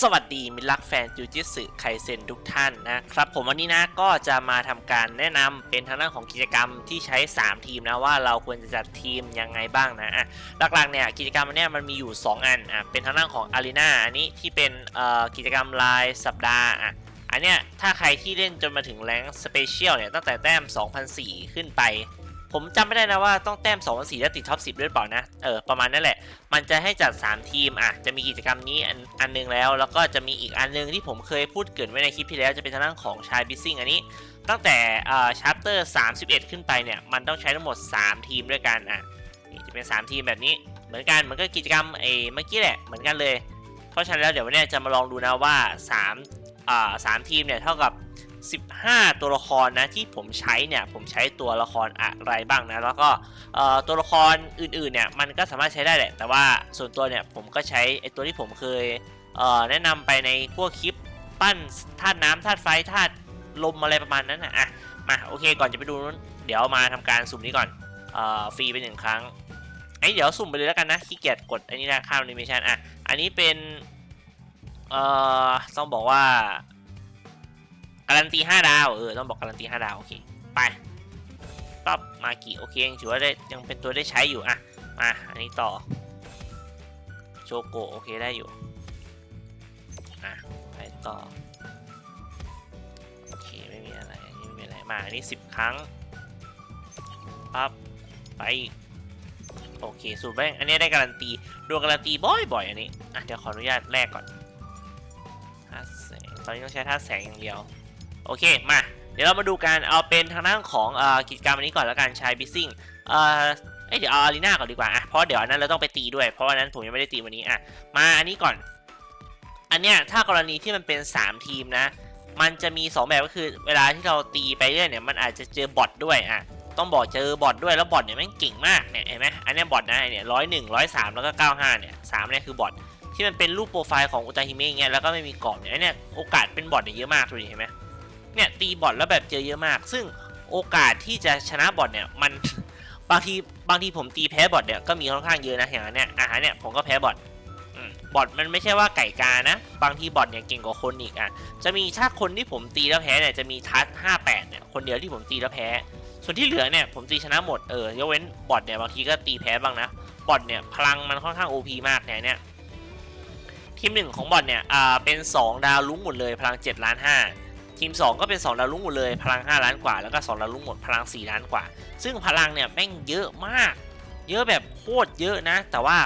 สวัสดีมิตรรักแฟนจูจิสึไคเซนทุกท่านนะครับ ผมวันนี้นะก็จะมาทำการแนะนำเป็นทางด้านของกิจกรรมที่ใช้ 3 ทีมนะว่าเราควรจะจัดทีมยังไงบ้างนะอะหลักๆเนี่ยกิจกรรมเนี้ยมันมีอยู่ 2 อันอะเป็นทางด้านของอารีนาอันนี้ที่เป็นเอ่อกิจกรรมรายสัปดาห์อะอันเนี้ยถ้าใครที่เล่นจนมาถึงแรงสเปเชียลเนี่ยตั้งแต่แต้ม 2004 ขึ้นไป ผมจำไม่ได้นะว่าต้องแต้ม2 0 0แล้วติดท็อป10ด้วยหรือเปล่านะ เออประมาณนั่นแหละ มันจะให้จัด 3 ทีมอะจะมีกิจกรรมนี้อันอันหนึงแล้ว แล้วก็จะมีอีกอันหนึงที่ผมเคยพูดเกินไว้ในคลิปที่แล้วจะเป็นทางด้านของชายบิสซิ่งอันนี้ ตั้งแต่อ่าชาร์เตอร์31 ขึ้นไปเนี่ย มันต้องใช้ทั้งหมด 3 ทีมด้วยกันอะนี่จะเป็น 3 ทีมแบบนี้เหมือนกันเหมือนกับกิจกรรมเอเมื่อกี้แหละเหมือนกันเลย เพราะฉะนั้นแล้วเดี๋ยววันนี้จะมาลองดูนะว่า3อ่าสามทีมเนี่ยเท่ากับ 15 ตัวละครนะที่ผมใช้เนี่ยผมใช้ตัวละครอะไรบ้างนะแล้วก็ตัวละครอื่นๆเนี่ยมันก็สามารถใช้ได้แหละ แต่ว่าส่วนตัวเนี่ยผมก็ใช้ไอตัวที่ผมเคยเแนะนำไปในพวกคลิปปั้นธาตุน้ำธาตุไฟธาตุลมอะไรประมาณนั้นนะอะมาโอเคก่อนจะไปดูนู้นเดี๋ยวมาทำการสุ่มนี้ก่อนออฟรีไปหนึ่งครั้งไอ้เดี๋ยวสุ่มไปเลยแล้วกันนะขี้เกียจกดอันนี้นะข้ามนิเมชันอะอันนี้เป็นเอ่อต้องบอกว่า การันตี5ดาวเออต้องบอกการันตี5ดาวโอเคไปปั๊บมากี่โอเคยังถือว่าได้ยังเป็นตัวได้ใช้อยู่อะมาอันนี้ต่อโชโกโอเคได้อยู่อะไปต่อโอเคไม่มีอะไรนนี้ไม่มีอะไรมาอันนี้10ครั้งปั๊บไปโอเคสูตรแบงอันนี้ได้การันตีดวงการันตีบ่อยๆอันนี้อะเดี๋ยวขออนุญาตแลกก่อนธาตุแสงตอนนี้ต้องใช้ธาแสงอย่างเดียว โอเคมาเดี๋ยวเรามาดูกันเอาเป็นทางด้านของกิจกรรมอันนี้ก่อนแล้วกันชายบิซิ่งเออเอเดี๋ยวเอาอารีนาก่อนดีกว่าอะเพราะเดี๋ยวอันนั้นเราต้องไปตีด้วยเพราะวันนั้นผมยังไม่ได้ตีวันนี้อะมาอันนี้ก่อน อันเนี้ยถ้ากรณีที่มันเป็น 3 ทีมนะ มันจะมี 2 แบบก็คือเวลาที่เราตีไปเรื่อยเนี่ยมันอาจจะเจอบอทด้วยอะต้องบอกเจอบอทด้วยแล้วบอทเนี่ยแม่งเก่งมากเนี่ยเห็นไหมอันเนี้ยบอทนะเนี่ยร้อยหนึ่งร้อยสามแล้วก็เก้าห้าเนี่ยสามเนี่ยคือบอทที่มันเป็นรูปโปรไฟล์ของอุตาฮิเมะเงี้ยแล้วก็ไม่มีกรอบเนี่ยอันเนี่ยโอกาสเป็นบอทเนี่ยเยอะมากดูดิเห็นไหม เนี่ยตีบอทแล้วแบบเจอเยอะมาก ซึ่งโอกาสที่จะชนะบอทเนี่ยมันบางทีบางทีผมตีแพ้บอทเนี่ยก็มีค่อนข้างเยอะนะอย่างนั้นเนี่ยอาหารเนี่ยผมก็แพ้บอทบอทมันไม่ใช่ว่าไก่กานะ บางทีบอทเนี่ยเก่งกว่าคนอีกอะจะมีถ้าคนที่ผมตีแล้วแพ้เนี่ยจะมีทัส58เนี่ยคนเดียวที่ผมตีแล้วแพ้ ส่วนที่เหลือเนี่ยผมตีชนะหมดเออยกเว้นบอทเนี่ยบางทีก็ตีแพ้บ้างนะบอทเนี่ยพลังมันค่อนข้าง OP มากเนี่ยเนี่ยทีมหนึ่งของบอทเนี่ยอ่าเป็น 2 ดาวลุ้งหมดเลยพลัง7ล้าน5 ทีม 2 ก็เป็น 2 ดาวลุ้งหมดเลย พลัง 5 ล้านกว่า แล้วก็ 2 ดาวลุ้งหมด พลัง 4 ล้านกว่า ซึ่งพลังเนี่ยแม่งเยอะมาก เยอะแบบโคตรเยอะนะ แต่ว่า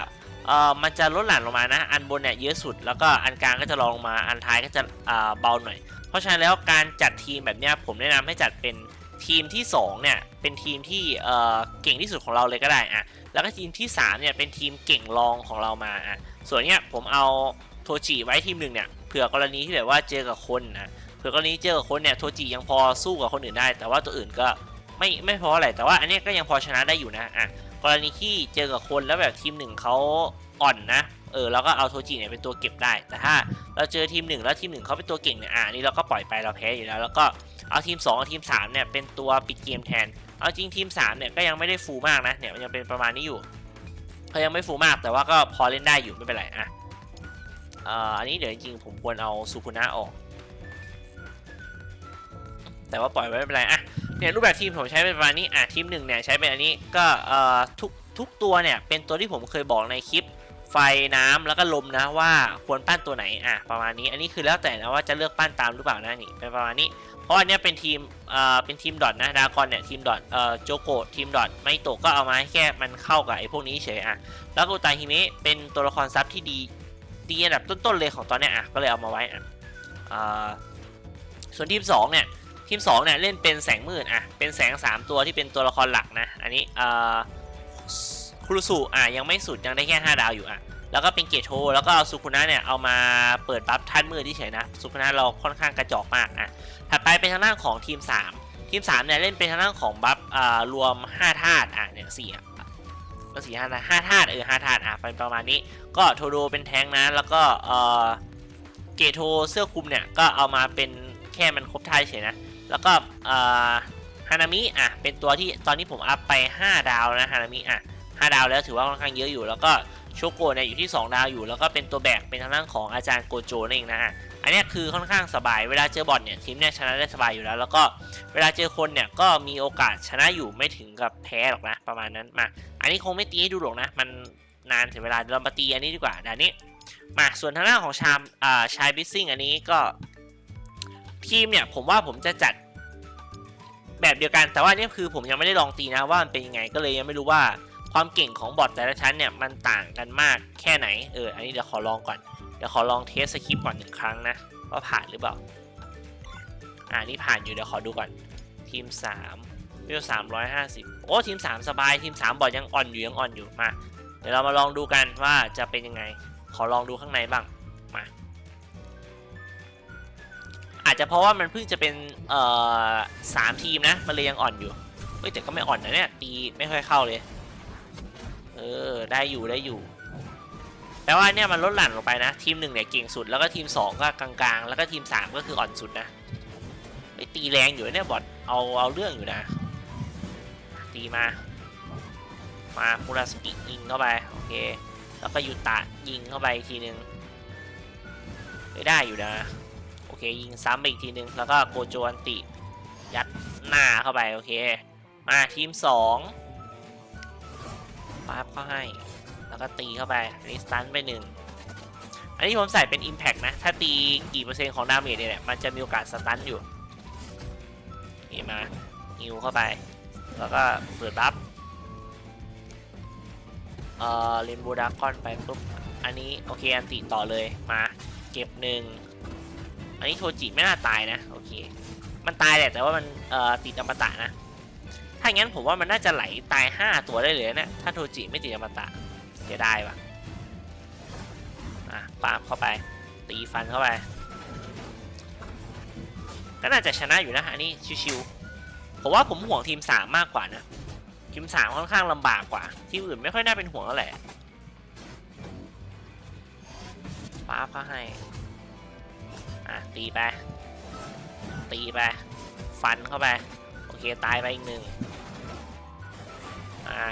เอ่อมันจะลดหลั่นลงมานะ อันบนเนี่ยเยอะสุด แล้วก็อันกลางก็จะรองลงมา อันท้ายก็จะอ่าเบาหน่อย เพราะฉะนั้นแล้วการจัดทีมแบบเนี้ยผมแนะนำให้จัดเป็นทีมที่ 2 เนี่ย เป็นทีมที่เอ่อเก่งที่สุดของเราเลยก็ได้อะแล้วก็ทีมที่3เนี่ยเป็นทีมเก่งรองของเรามาอะ ส่วนเนี้ยผมเอาโทจิไว้ทีมหนึ่งเนี่ย เผื่อกรณีที่แบบว่าเจอกับคนนะ ผื่อกรณีเจอกับคนเนี่ยโทจิยังพอสู้กับคนอื่นได้ แต่ว่าตัวอื่นก็ไม่ไม่พออะไรแต่ว่าอันนี้ก็ยังพอชนะได้อยู่นะอะกรณีที่เจอกับคนแล้วแบบทีมหนึ่งเขาอ่อนนะเออเราก็เอาโทจิเนี่ยเป็นตัวเก็บได้ แต่ถ้าเราเจอทีมหนึ่งแล้วทีมหนึ่งเขาเป็นตัวเก่งเนี่ยอะนี่เราก็ปล่อยไปเราแพ้อยู่แล้ว แล้วก็เอาทีม2กับทีม3เนี่ยเป็นตัวปิดเกมแทน เอาจริงทีม3เนี่ยก็ยังไม่ได้ฟูมากนะเนี่ยมันยังเป็นประมาณนี้อยู่เขายังไม่ฟูมากแต่ว่าก็พอเล่นได้อยู่ไม่เป็นไรอะอ่ออันนี้เดี๋ยวจริงๆผมควรเอาซูคุนะออก แต่ว่าปล่อยไว้ไม่เป็นไรอะเนี่ยรูปแบบทีมผมใช้เป็นประมาณนี้อะทีมหนึ่งเนี่ยใช้เป็นอันนี้ก็เอ่อทุกทุกตัวเนี่ยเป็นตัวที่ผมเคยบอกในคลิปไฟน้ำแล้วก็ลมนะว่าควรปั้นตัวไหนอะประมาณนี้อันนี้คือแล้วแต่นะว่าจะเลือกปั้นตามหรือเปล่านะนี่เป็นประมาณนี้ เพราะอันเนี้ยเป็นทีมเอ่อเป็นทีมดอทนะดากอนเนี่ยทีมดอทเอ่อโจโกทีมดอทไมโตะก็เอามาให้แค่มันเข้ากับไอ้พวกนี้เฉยอะแล้วก็ตาฮิเมะเป็นตัวละครซับที่ดีดีอันดับต้นๆเลยของตอนเนี้ยอะก็เลยเอามาไว้อะอ่าส่วนทีมสองเนี่ย ทีม2เนี่ยเล่นเป็นแสงมืดอะเป็นแสง 3 ตัวที่เป็นตัวละครหลักนะ อันนี้เอ่อคุรุสุอะยังไม่สุดยังได้แค่ 5 ดาวอยู่อะแล้วก็เป็นเกตโทแล้วก็สุคุนะเนี่ยเอามาเปิดบัฟท่านมืดที่เฉยนะสุคุนะเราค่อนข้างกระจอกมากอะถัดไปเป็นทางด้านของทีม 3 ทีม3เนี่ยเล่นเป็นทางด้านของบัฟอ่ารวม 5 ธาตุอะเนี่ยสี่อะก็สี่ห้าธาตุห้าธาตุเออห้าธาตุอะเป็นประมาณนี้ ก็โทโดเป็นแทงนะแล้วก็เออเกตโทเสื้อคลุมเนี่ยก็เอามาเป็นแค่มันครบท่าเฉยนะ แล้วก็ฮานามิอะเป็นตัวที่ตอนนี้ผมอัพไป 5 ดาวนะฮานามิอะ5ดาวแล้วถือว่าค่อนข้างเยอะอยู่ แล้วก็โชโกะเนี่ยอยู่ที่ 2 ดาวอยู่ แล้วก็เป็นตัวแบกเป็นทางด้านของอาจารย์โกโจนั่นเองนะฮะอันนี้คือค่อนข้างสบายเวลาเจอบอทเนี่ยทีมเนี่ยชนะได้สบายอยู่แล้ว แล้วก็เวลาเจอคนเนี่ยก็มีโอกาสชนะอยู่ไม่ถึงกับแพ้หรอกนะประมาณนั้นมาอันนี้คงไม่ตีให้ดูหรอกนะ มันนานถึงเวลาเดี๋ยวเรามาตีอันนี้ดีกว่าด่านนี้มาส่วนทางด้านของชามอ่าชายบิสซิ่งอันนี้ก็ ทีมเนี่ยผมว่าผมจะจัดแบบเดียวกันแต่ว่านี่คือผมยังไม่ได้ลองตีนะว่ามันเป็นยังไงก็เลยยังไม่รู้ว่าความเก่งของบอทแต่ละชั้นเนี่ยมันต่างกันมากแค่ไหนเอออันนี้เดี๋ยวขอลองก่อนเดี๋ยวขอลองเทสสคริปต์ก่อนหนึ่งครั้งนะว่าผ่านหรือเปล่าอ่านี่ผ่านอยู่เดี๋ยวขอดูก่อนทีม3วิว350 โอ้ทีม 3 สบายทีม 3 บอทยังอ่อนอยู่ยังอ่อนอยู่มาเดี๋ยวเรามาลองดูกันว่าจะเป็นยังไง ขอลองดูข้างในบ้างมา อาจจะเพราะว่ามันเพิ่งจะเป็นเอ่อสามทีมนะ มันเลยยังอ่อนอยู่เฮ้ยแต่ก็ไม่อ่อนนะเนี่ยตีไม่ค่อยเข้าเลย เออได้อยู่ได้อยู่แปลว่าเนี่ยมันลดหลั่นลงไปนะ ทีมหนึ่งเนี่ยเก่งสุดแล้วก็ทีมสองก็กลางๆ แล้วก็ทีมสามก็คืออ่อนสุดนะไปตีแรงอยู่เนี่ยบอทเอาเอาเรื่องอยู่นะ ตีมา มาคูราสกิยิงเข้าไปโอเค แล้วก็ยูตะยิงเข้าไปทีนึงไม่ได้อยู่นะ เคยิงซ้ำไปอีกทีนึง แล้วก็โกโจอันติ ยัดหน้าเข้าไป โอเค มาทีมสองปั๊บเข้าให้ แล้วก็ตีเข้าไปอันนี้สตันไปหนึ่งอันนี้ผมใส่เป็น Impact นะ ถ้าตีกี่เปอร์เซ็นต์ของดาเมจเนี่ย มันจะมีโอกาสสตันอยู่ นี่มาฮิวเข้าไป แล้วก็เปิดบัฟเอ่อเรนโบว์ดากอนไปปุ๊บ อันนี้ โอเค อันติต่อเลย มา เก็บหนึ่ง อันนี้โทจิไม่น่าตายนะโอเค มันตายแหละแต่ว่ามันเอ่อติดอมตะนะ ถ้างั้นผมว่ามันน่าจะไหลตาย 5 ตัวได้เลยนะถ้าโทจิไม่ติดอมตะเสียดายว่ะอะปาบเข้าไปตีฟันเข้าไป ก็น่าจะชนะอยู่นะอันนี้ชิวๆผมว่าผมห่วงทีม 3 มากกว่านะทีมสามค่อนข้างลำบากกว่า ทีมอื่นไม่ค่อยน่าเป็นห่วงแล้วแหละป้าบเข้าให้ อะตีไป ตีไป ฟันเข้าไป โอเค ตายไปอีกหนึ่งอ่า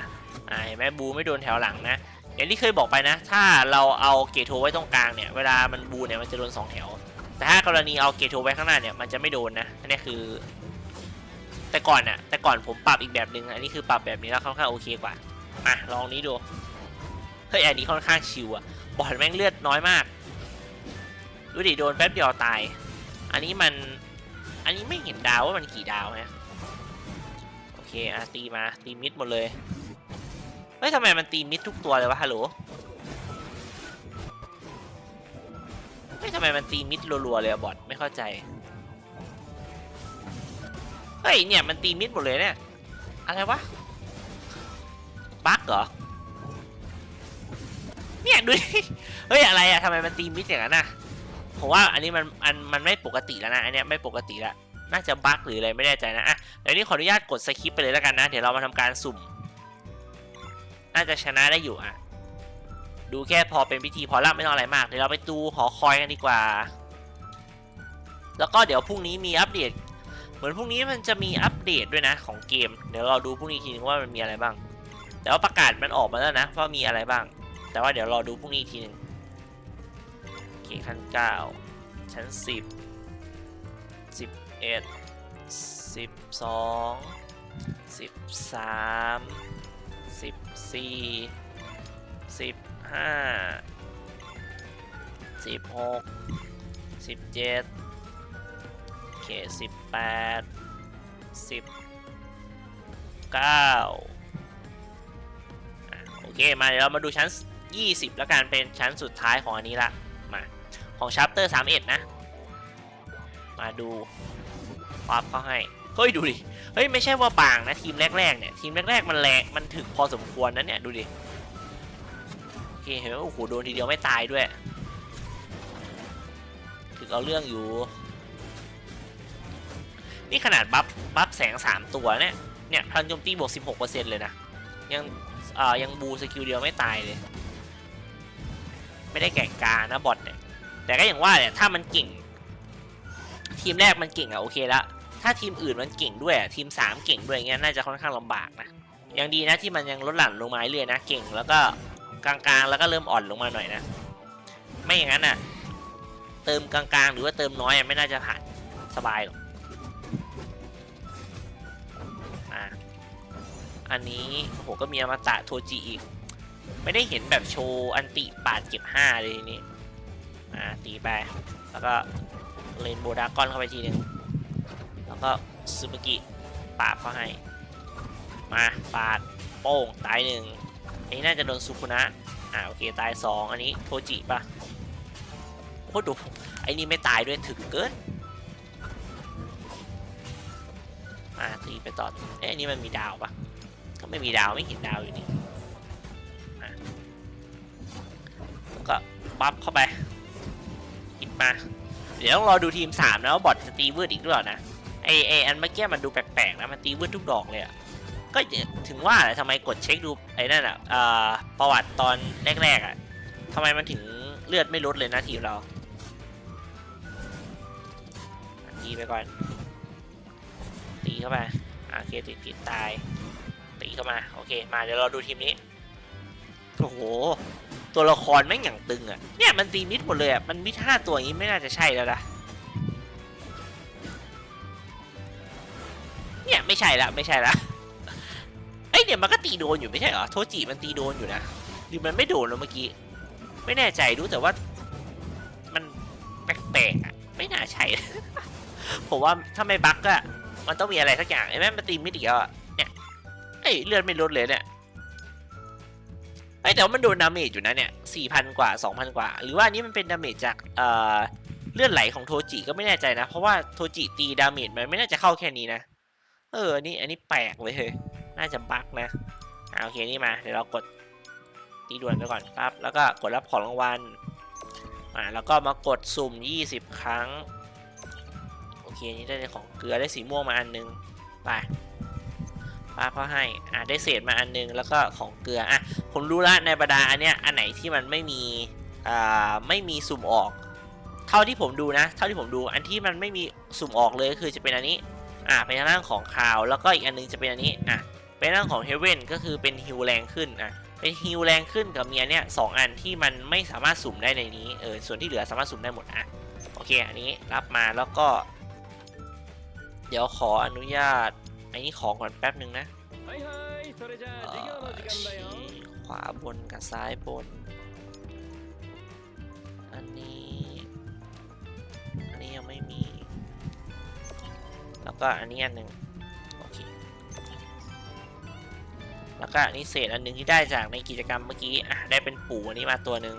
อ่าเห็นไหมบูไม่โดนแถวหลังนะ อย่างที่เคยบอกไปนะ ถ้าเราเอาเกตโทไว้ตรงกลางเนี่ย เวลามันบูเนี่ยมันจะโดนสองแถว แต่ถ้ากรณีเอาเกตโทไว้ข้างหน้าเนี่ยมันจะไม่โดนนะอันนี้คือ แต่ก่อนน่ะแต่ก่อนผมปรับอีกแบบหนึ่งอันนี้คือปรับแบบนี้แล้วค่อนข้างโอเคกว่า อะลองนี้ดู เฮ้ยอันนี้ค่อนข้างชิวอะบอลแม่งเลือดน้อยมาก ดูดิโดนแป๊บเดียวตาย อันนี้มัน อันนี้ไม่เห็นดาวว่ามันกี่ดาวฮะ โอเคอะตีมา ตีมิดหมดเลย เฮ้ยทำไมมันตีมิดทุกตัวเลยวะฮัลโหล เฮ้ยทำไมมันตีมิดรัวๆเลยอะบอทไม่เข้าใจ เฮ้ยเนี่ยมันตีมิดหมดเลยเนี่ย อะไรวะ บั๊กเหรอ เนี่ยดูดิ เฮ้ยอะไรอะทำไมมันตีมิดอย่างนั้นน่ะ ผมว่าอันนี้มันอันมันไม่ปกติแล้วนะอันเนี้ยไม่ปกติแล้วน่าจะบั๊กหรืออะไรไม่แน่ใจนะอะเดี๋ยวนี้ขออนุญาตกดสคิปไปเลยแล้วกันนะ เดี๋ยวเรามาทำการสุ่ม น่าจะชนะได้อยู่อะ ดูแค่พอเป็นพิธีพอละไม่ต้องอะไรมาก เดี๋ยวเราไปดูหอคอยกันดีกว่า แล้วก็เดี๋ยวพรุ่งนี้มีอัปเดต เหมือนพรุ่งนี้มันจะมีอัปเดตด้วยนะของเกม เดี๋ยวเราดูพรุ่งนี้ทีนึงว่ามันมีอะไรบ้าง แต่ว่าประกาศมันออกมาแล้วนะว่ามีอะไรบ้าง แต่ว่าเดี๋ยวรอดูพรุ่งนี้ทีหนึ่ง ขั้นเก้าชั้นสิบสิบเอ็ดสิบสองสิบสามสิบสี่สิบห้าสิบหกสิบเจ็ดโอเคสิบแปดสิบเก้าโอเค มาเดี๋ยวเรามาดูชั้น 20 แล้วกันเป็นชั้นสุดท้ายของอันนี้ละ ของชัปเตอร์31นะ มาดูปั๊บเขาให้ เฮ้ย ดูดิ เฮ้ย ไม่ใช่ว่าบางนะ ทีมแรก ๆ เนี่ย ทีมแรก ๆ มันแรงมันถึงพอสมควรนะเนี่ย ดูดิ โอเค เห็นไหมโอ้โห โดนทีเดียวไม่ตายด้วย ถึงเอาเรื่องอยู่ นี่ขนาดบัฟบัฟแสง 3 ตัวเนี่ย เนี่ยพลังโจมตีบวก 16%เลยนะ ยังเอ่อยังบูสกิลเดียวไม่ตายเลย ไม่ได้แก่งกานะบอท แต่ก็อย่างว่าเนี่ยถ้ามันเก่ง ทีมแรกมันเก่งอะโอเคละถ้าทีมอื่นมันเก่งด้วยทีม 3 เก่งด้วยอย่างเงี้ยน่าจะค่อนข้างลำบากนะยังดีนะที่มันยังลดหลั่นลงมาเรื่อยนะเก่งแล้วก็กลางๆ แล้วก็เริ่มอ่อนลงมาหน่อยนะ ไม่อย่างนั้นอะ เติมกลางๆ หรือว่าเติมน้อยไม่น่าจะผ่านสบายหรอกอะอันนี้โหก็มีอมตะโทจิอีก ไม่ได้เห็นแบบโชว์อันติปาดเก็บห้าเลยทีนี้อ่ ตีไป แล้วก็เลนโบดากอนเข้าไปทีหนึ่งแล้วก็ซูบากิปาดเข้าให้ มาปาดโป้งตายหนึ่งอันนี้น่าจะโดนซุคุนะ อ่าโอเคตายสองอันนี้โทจิปะโคตรดูไอ้นี่ไม่ตายด้วยถึงเกินอ่าตีไปต่อเอ้ยอันนี้มันมีดาวปะก็ไม่มีดาวไม่เห็นดาวอยู่นี่ก็ปั๊บเข้าไป มา เดี๋ยวต้องรอดูทีม3นะว่าบอทจะตีวืดอีกหรือเปล่านะไอไออันเมื่อกี้มันดูแปลกๆนะมันตีวืดทุกดอกเลยอะก็ถึงว่าทำไมกดเช็คดูไอ้นั่นอะเอ่อประวัติตอนแรกๆอะทำไมมันถึงเลือดไม่ลดเลยนะทีมเราตีไปก่อน ตีเข้าไปโอเคติดติดตาย ตีเข้ามา โอเค มาเดี๋ยวเราดูทีมนี้ โอ้โห ตัวละครแม่งอย่างตึงอะเนี่ยมันตีมิดหมดเลยอะมันมิดห้าตัวอย่างนี้ไม่น่าจะใช่แล้วนะ เนี่ยไม่ใช่ละไม่ใช่ละเอ้ยเนี่ยมันก็ตีโดนอยู่ไม่ใช่เหรอ โทจิมันตีโดนอยู่นะหรือมันไม่โดนแล้วเมื่อกี้ ไม่แน่ใจรู้แต่ว่า มันแปลกๆอะไม่น่าใช่ ผมว่าถ้าไม่บั๊กอะมันต้องมีอะไรสักอย่างไอ้แม่มันตีมิดอีกแล้วอะเนี่ย เอ้ยเลือดไม่ลดเลยเนี่ย เอ้ยแต่ว่ามันโดนดาเมจอยู่นะเนี่ย4,000กว่า2,000กว่า หรือว่านนี้มันเป็นดาเมจจากเอ่อเลือดไหลของโทจิก็ไม่แน่ใจนะ เพราะว่าโทจิตีดาเมจมันไม่น่าจะเข้าแค่นี้นะ เอออันนี้อันนี้แปลกเลยเฮ้ยน่าจะบั๊กนะอ่าโอเคนี่มาเดี๋ยวเรากดตีด่วนไปก่อนปั๊บแล้วก็กดรับของรางวัลอ่าแล้วก็มากดสุ่ม 20 ครั้ง โอเคนี่ได้ของเกลือได้สีม่วงมาอันนึงไป ป้าเขาให้อะได้เศษมาอันนึงแล้วก็ของเกลืออะผมรู้ละในบรรดาอันเนี้ยอันไหนที่มันไม่มีอ่าไม่มีสุ่มออก เท่าที่ผมดูนะ เท่าที่ผมดูอันที่มันไม่มีสุ่มออกเลยก็คือจะเป็นอันนี้อะเป็นทางด้านของคาวแล้วก็อีกอันนึงจะเป็นอันนี้อะเป็นเรื่องของเฮเว่นก็คือเป็นฮิวแรงขึ้นอะเป็นฮิวแรงขึ้นกับเมียเนี่ยสองอันที่มันไม่สามารถสุ่มได้ในนี้เออส่วนที่เหลือสามารถสุ่มได้หมดอะโอเคอันนี้รับมาแล้วก็ เดี๋ยวขออนุญาต อันนี้ของก่อนแป๊บหนึ่งนะขวาบนกับซ้ายบน อันนี้ อันนี้ยังไม่มี แล้วก็อันนี้อันหนึ่งโอเค แล้วก็อันนี้เศษอันหนึ่งที่ได้จากในกิจกรรมเมื่อกี้ อะ ได้เป็นปู่อันนี้มาตัวหนึ่ง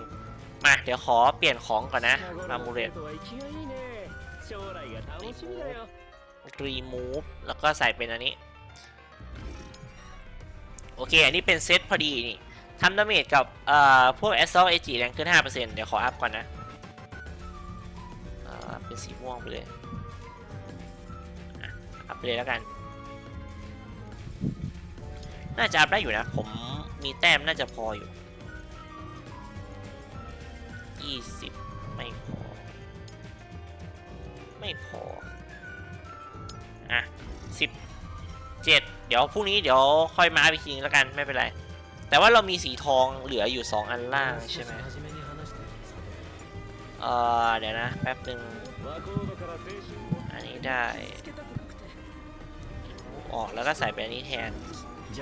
มา เดี๋ยวขอเปลี่ยนของก่อนนะ มามูเรต remove แล้วก็ใส่เป็นอันนี้ โอเค อันนี้เป็นเซตพอดีนี่ทำดาเมจกับเอ่อพวก assault ag แรงขึ้น 5%เดี๋ยวขออัพก่อนนะเป็นสีม่วงไปเลย อัพไปเลยแล้วกัน น่าจะอัพได้อยู่นะ ผมมีแต้มน่าจะพออยู่ 20 ไม่พอ ไม่พอ อะสิบเจ็ดเดี๋ยวพรุ่งนี้เดี๋ยวค่อยมาไปทีแล้วกันไม่เป็นไร แต่ว่าเรามีสีทองเหลืออยู่สองอันล่างใช่ไหมเออเดี๋ยวนะแป๊บหนึ่งอันนี้ได้ออกแล้วก็ใส่ไปอันนี้แทน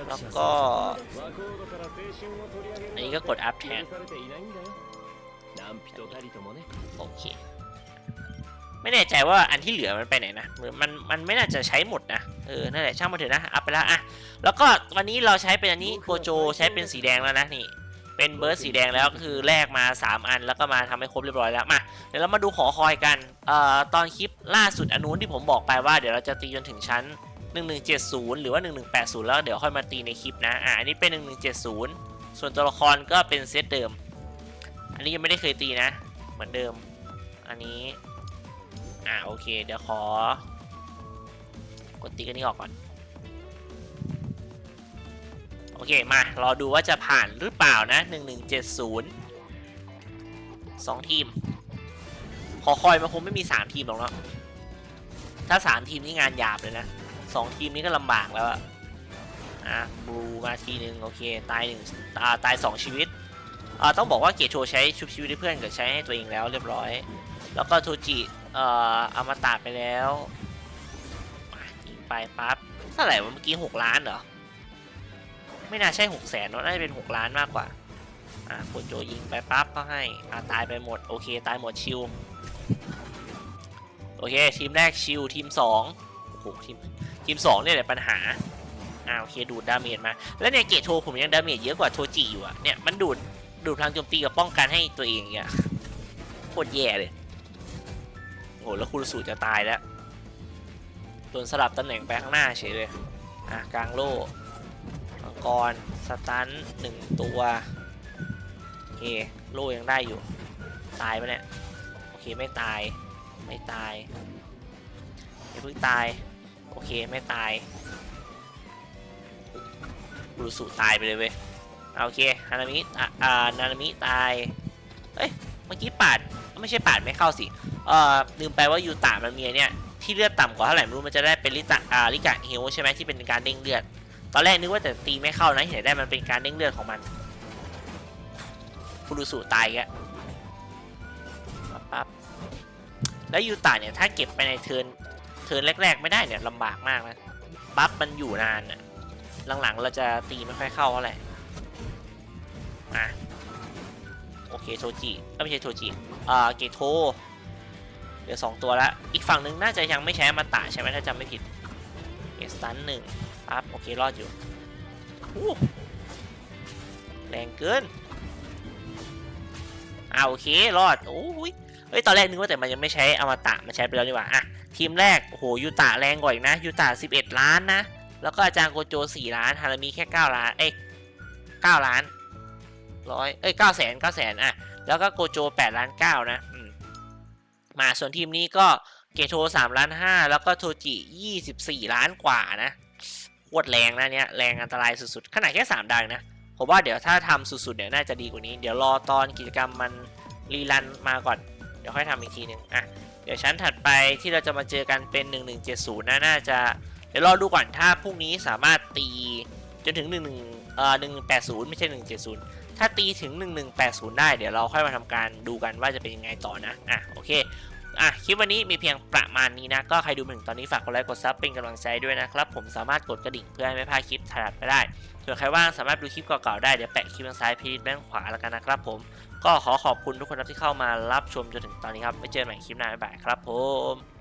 แล้วก็อันนี้ก็กดอัพแทนโอเค ไม่แน่ใจว่าอันที่เหลือมันไปไหนนะ มันมันไม่น่าจะใช้หมดนะ เออ นั่นแหละช่างมันเถอะนะอัพไปล้วอะ แล้วก็วันนี้เราใช้เป็นอันนี้โกโจใช้เป็นสีแดงแล้วนะนี่เป็นเบิร์ดสีแดงแล้วคือแลกมา 3 อันแล้วก็มาทำให้ครบเรียบร้อยแล้วมาเดี๋ยวเรามาดูขอคอยกันเอ่อตอนคลิปล่าสุดอนนู้นที่ผมบอกไปว่าเดี๋ยวเราจะตีจนถึงชั้น 1170 หรือว่า 1180 แล้วเดี๋ยวค่อยมาตีในคลิปนะอะอันนี้เป็น 1170 ส่วนตัวละครก็เป็นเซตเดิม อันนี้ยังไม่ได้เคยตีนะ เหมือนเดิม อันนี้ อ่าโอเค เดี๋ยวขอ กดติ๊กอันนี้ออกก่อน โอเค มารอดูว่าจะผ่านหรือเปล่านะ 1170 2 ทีม ขอคอยมันคงไม่มี 3 ทีมหรอกเนาะถ้า 3 ทีมนี่งานหยาบเลยนะ 2 ทีมนี้ก็ลำบากแล้วอะอะบลูมาทีหนึ่งโอเค ตายหนึ่งตาตาย2ชีวิตอ่าต้องบอกว่าเกตโชใช้ชุบชีวิตเพื่อนกับใช้ให้ตัวเองแล้วเรียบร้อย แล้วก็โทจิเอ่ออมตะไปแล้วยิงไปปั๊บเท่าไหร่วะเมื่อกี้หกล้านเหรอ ไม่น่าใช่หกแสนเนอะน่าจะเป็นหกล้านมากกว่า อะโคโจยิงไปปั๊บก็ให้อ่าตายไปหมด โอเค ตายหมดชิวโอเค ทีมแรกชิวทีมสองโอ้โหทีมทีมสองเนี่ยแหละปัญหาอ่าโอเคดูดดาเมจมา แล้วเนี่ยเกตโชผมยังดาเมจเยอะกว่าโทจิอยู่อะเนี่ยมันดูดดูดพลังโจมตีกับป้องกันให้ตัวเองเนี่ยโคตรแย่เลย โอ้โหแล้วคูรุสุจะตายแล้วโดนสลับตำแหน่งไปข้างหน้าเฉยเลยอะกลางโล่มังกรสตันหนึ่งตัวโอเคโล่ยังได้อยู่ ตายไปะเนี่ยโอเคไม่ตายไม่ตายอย่าเพิ่งตายโอเคไม่ตายคูรุสุตายไปเลยเว้ยโอเคฮานามิอะอ่านานามิตายเอ้ยเมื่อกี้ปาดไม่ใช่ปาดไม่เข้าสิ เอ่อลืมไปว่ายูตามันมีเนี่ยที่เลือดต่ำกว่าเท่าไหร่ไม่รู้มันจะได้เป็นลิตาอ่าลิกะฮิวใช่ไหมที่เป็นการเด้งเลือด ตอนแรกนึกว่าแต่ตีไม่เข้านะเห็นได้มันเป็นการเด้งเลือดของมันฟูรุสุตายแกปั๊บแล้วยูตาเนี่ยถ้าเก็บไปในเทิร์นเทิร์นแรก ๆ ไม่ได้เนี่ยลำบากมากนะบัฟมันอยู่นานน่ะหลังๆเราจะตีไม่ค่อยเข้าเท่าไหร่อะโอเคโทจิไม่ใช่โทจิอ่าเกโท เหลือสองตัวแล้วอีกฝั่งหนึ่งน่าจะยังไม่ใช้อมาตะใช่ไหมถ้าจำไม่ผิดเอสตันหนึ่งปั๊บโอเครอดอยู่แรงเกินอ่าโอเครอดโอ้ยเฮ้ยตอนแรกนึกว่าแต่มันยังไม่ใช้อมตะมันใช้ไปแล้วนี่หว่าอะทีมแรกโอ้โหยูตะแรงกว่าอีกนะยูตะ11 ล้านนะแล้วก็อาจารย์โกโจ4ล้านฮารามีแค่9ล้านเอ้ย9ล้านร้อยเอ้ย9แสน9แสนอะแล้วก็โกโจ8ล้าน9นะอืม มาส่วนทีมนี้ก็เกโท3ล้าน5แล้วก็โทจิ 24 ล้านกว่านะโคตรแรงนะเนี้ยแรงอันตรายสุดๆขนาดแค่ 3ดาวนะ ผมว่าเดี๋ยวถ้าทำสุดๆเนี่ยน่าจะดีกว่านี้ เดี๋ยวรอตอนกิจกรรมมันรีรันมาก่อน เดี๋ยวค่อยทำอีกทีหนึ่งอะ เดี๋ยวชั้นถัดไปที่เราจะมาเจอกันเป็น 1170นะน่าจะ เดี๋ยวรอดูก่อนถ้าพรุ่งนี้สามารถตีจนถึง 11เอ่อ1180 ไม่ใช่ 170 ถ้าตีถึง 1180 ได้เดี๋ยวเราค่อยมาทำการดูกันว่าจะเป็นยังไงต่อนะ อะ โอเค อะคลิปวันนี้มีเพียงประมาณนี้นะ ก็ใครดูถึงตอนนี้ฝากกดไลค์กดซับเป็นกำลังใจด้วยนะครับ ผมสามารถกดกระดิ่งเพื่อให้ไม่พลาดคลิปถัดไปได้ส่วนใครว่างสามารถดูคลิปเก่าๆได้ เดี๋ยวแปะคลิปทางซ้ายพีดด้านขวาแล้วกันนะครับผมก็ขอขอบคุณทุกคนที่เข้ามารับชมจนถึงตอนนี้ครับไว้เจอกันใหม่คลิปหน้าบ๊ายบายครับผม